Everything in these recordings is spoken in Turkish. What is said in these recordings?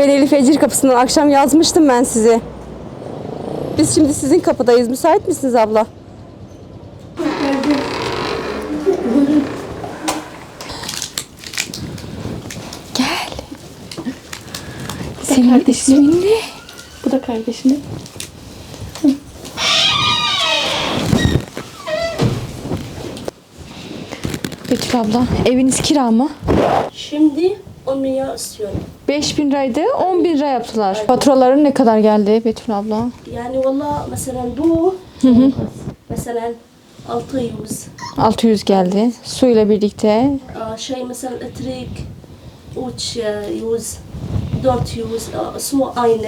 Ben Elif Ecir kapısından akşam yazmıştım ben size. Biz şimdi sizin kapıdayız. Müsait misiniz abla? Gel. Senin ismin ne? Bu da kardeşinin. Betül abla eviniz kira mı? Şimdi 10 milyar istiyorum. 5000 liraydı 10 bin lira yaptılar. Faturaların ne kadar geldi Betül abla? Yani valla mesela bu mesela 600 600 geldi. Suyla birlikte. Şey mesela elektrik 300 400 aa, su aynı.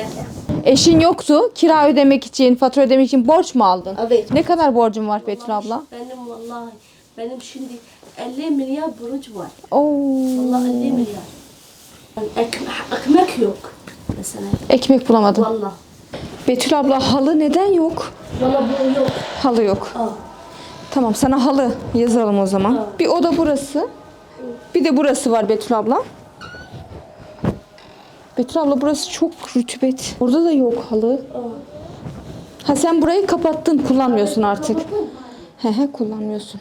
Eşin yoktu. Kira ödemek için, fatura ödemek için borç mu aldın? Evet. Ne kadar borcun var Betül abla? Benim vallahi benim şimdi 50 milyar borç var. Oo. Vallahi 50 milyar. Ekmek yok mesela. Ekmek bulamadım. Vallahi. Betül abla halı neden yok? Vallahi bu yok. Halı yok. Aa. Tamam sana halı yazalım o zaman. Bir oda burası. Bir de burası var Betül abla. Betül abla burası çok rütubet. Burada da yok halı. Ha sen burayı kapattın kullanmıyorsun artık. He he kullanmıyorsun.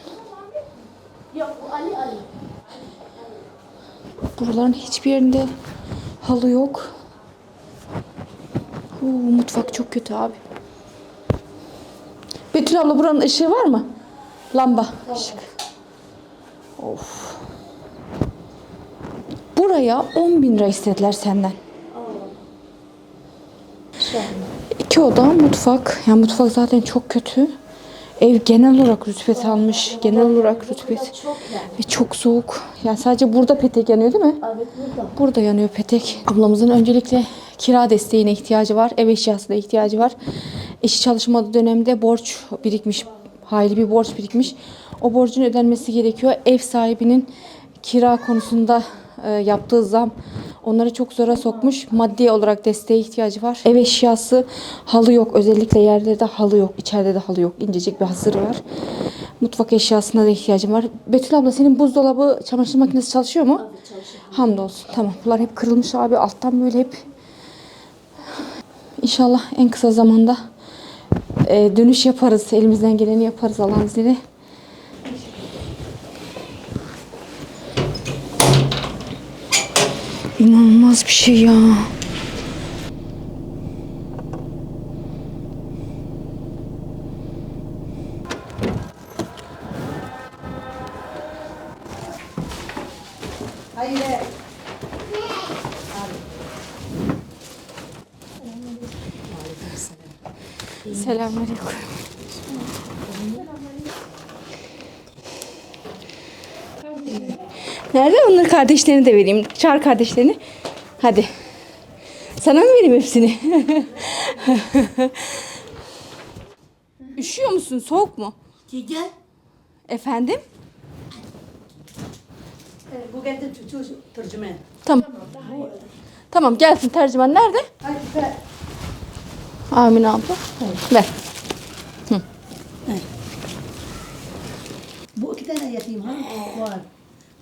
Yok bu Ali Ali. Buraların hiçbir yerinde halı yok. Oo, mutfak çok kötü abi. Betül abla buranın ışığı var mı? Lamba. Işık. Of. Buraya 10 bin lira istediler senden. İki oda mutfak. Yani mutfak zaten çok kötü. Ev genel olarak rütubet almış. Genel olarak yani. Ve çok soğuk. Yani sadece burada petek yanıyor değil mi? Burada. Burada yanıyor petek. Ablamızın öncelikle kira desteğine ihtiyacı var. Ev eşyasına ihtiyacı var. Eşi çalışmadığı dönemde borç birikmiş. Hayli bir borç birikmiş. O borcun ödenmesi gerekiyor. Ev sahibinin kira konusunda e, yaptığı zam onları çok zora sokmuş. Maddi olarak desteğe ihtiyacı var. Ev eşyası halı yok. Özellikle yerlerde halı yok. İçeride de halı yok. İncecik bir hazır var. Mutfak eşyasına da ihtiyacım var. Betül abla senin buzdolabı, çamaşır makinesi çalışıyor mu? Hamdolsun. Tamam. Bunlar hep kırılmış abi. Alttan böyle hep İnşallah en kısa zamanda e, dönüş yaparız. Elimizden geleni yaparız Allah'ın izniyle. İnanılmaz bir şey ya. Selamünaleyküm. Nerede? Onların kardeşlerini de vereyim. Çağır kardeşlerini. Hadi. Sana mı vereyim hepsini? Üşüyor musun? Soğuk mu? Gel. Efendim? Bu geldi çocuğu tercüme. Tamam. Tamam gelsin tercüman. Nerede? Hadi ver. Amin abla. Ver. Bu iki tane yatim ha? Var.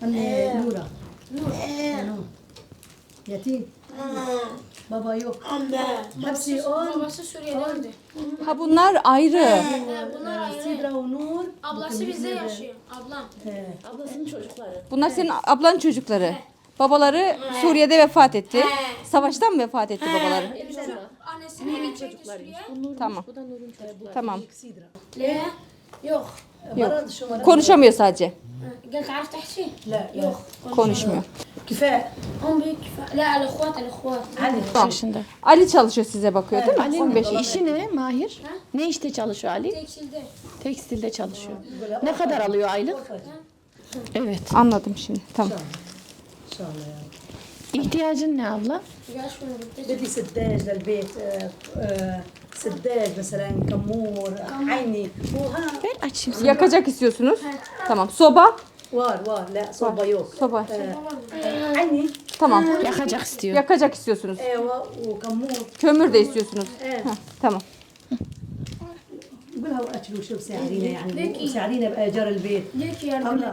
Anne Nura. Nura. Yetim. Baba yok. Anne. Hepsi on. Babası Suriye'dendi. Ha bunlar ayrı. He, bunlar ayrı. Sidra Onur. Ablası bizde yaşıyor. Ablam. He. Ablasının çocukları. Bunlar senin ablanın çocukları. Babaları Suriye'de vefat etti. Savaştan mı vefat etti babaları? E, annesinin evi çocuklarıymış. Tamam. Bu da Nur'un çocukları. Tamam. Le. Yok. Yok. Konuşamıyor sadece. Gel karşı tahşi. La, yok. Konuşmuyor. كفايه هم بيك لا الاخوات الاخوات علي Tamam. Ali çalışıyor size bakıyor değil mi? 15 yaş. İşi ne Mahir? Ne işte çalışıyor Ali? tekstilde. Tekstilde çalışıyor. Ne kadar alıyor aylık? Evet. Anladım şimdi. Tamam. ان شاء الله يا İhtiyacın ne abla? قال شو بدك؟ بدي سداج للبيت آه، آه، سداج مثلا كمور عيني مو ها Ver açayım sana. Yakacak istiyorsunuz. Tamam. Soba. وار وار لا صوبه يوك Soba. آه، عيني Tamam. Yakacak istiyor. Yakacak istiyorsunuz. ايوه وكمور Kömür de istiyorsunuz. ايه Heh, tamam. قولها واكلوا شو مساعدينا يعني مساعدينا بايجار البيت ليك يا أو لا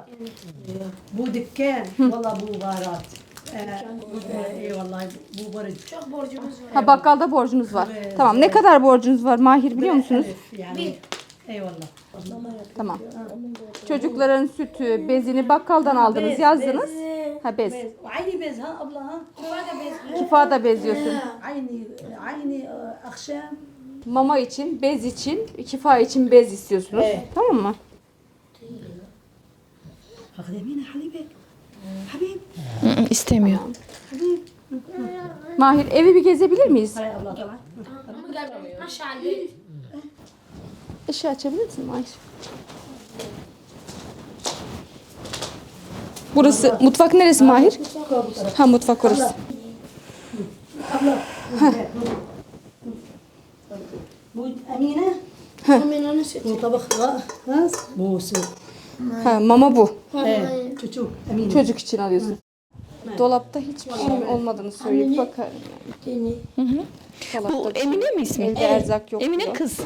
بو دكان والله بو غارات Ee, eyvallah bu borç. Çok borcumuz var. Ha bakkalda borcunuz var. Tamam. Ne kadar borcunuz var Mahir biliyor musunuz? Elif yani. Eyvallah. Tamam. Çocukların sütü, bezini bakkaldan aldınız, yazdınız. Ha bez. bez. Aynı bez ha abla ha. Kifada bez. Kifada bezliyorsun. Aynı aynı akşam. Mama için, bez için, kifa için bez istiyorsunuz. Evet. Tamam mı? İstemiyor. Mahir evi bir gezebilir miyiz? Hayır abla. Tamam. Işığı açabilir misin Mahir? Burası mutfak neresi Mahir? Ha mutfak orası. Ha. Bu Amine. Ha. Bu tabak ha. Bu Ha mama bu. Çocuk. Emine Çocuk için alıyorsun. Dolapta hiçbir şey olmadığını söyleyip bakarım. Hı hı. Bu Emine mi ismi? Evde erzak yok. Emine kız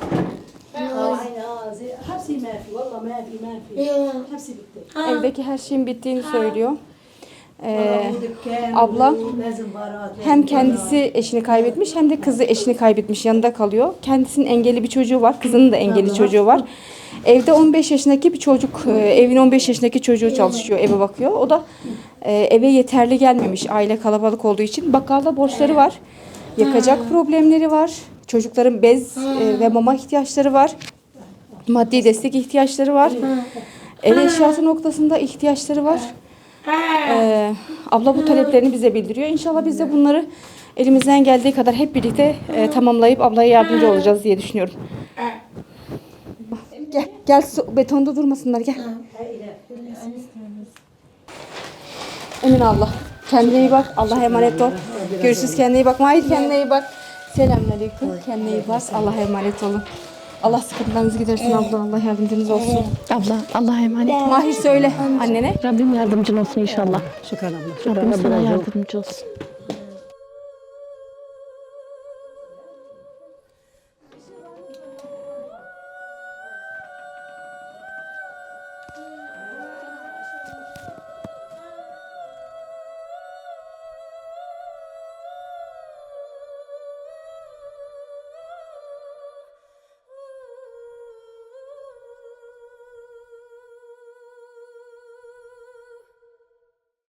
kız. Aynen. Hepsi ma fi. Valla ma fi ma fi. Hepsi bitti. Evdeki her şeyin bittiğini söylüyor. Ee, abla bu lazım baharat, hem kendisi eşini kaybetmiş hem de kızı eşini kaybetmiş yanında kalıyor. Kendisinin engelli bir çocuğu var. Kızının da engelli çocuğu var. Evde 15 yaşındaki bir çocuk, e, evin 15 yaşındaki çocuğu çalışıyor, eve bakıyor. O da e, eve yeterli gelmemiş aile kalabalık olduğu için. Bakkalda borçları var. Yakacak problemleri var. Çocukların bez e, ve mama ihtiyaçları var. Maddi destek ihtiyaçları var. Ev eşyası noktasında ihtiyaçları var. Ee, abla bu taleplerini bize bildiriyor. İnşallah biz de bunları elimizden geldiği kadar hep birlikte e, tamamlayıp ablaya yardımcı olacağız diye düşünüyorum. Gel, gel su- betonda durmasınlar gel. Emin abla. Kendine iyi bak. Allah'a emanet ol. Görüşürüz kendine iyi bak. Mahir kendine iyi bak. Selamünaleyküm. Kendine iyi bak. Allah'a emanet olun. Allah sıkıntılarınızı gidersin abla. Allah yardımcınız olsun. Abla Allah'a emanet. Mahir söyle annene. Rabbim yardımcın olsun inşallah. Şükran abla. Rabbim sana yardımcı olsun.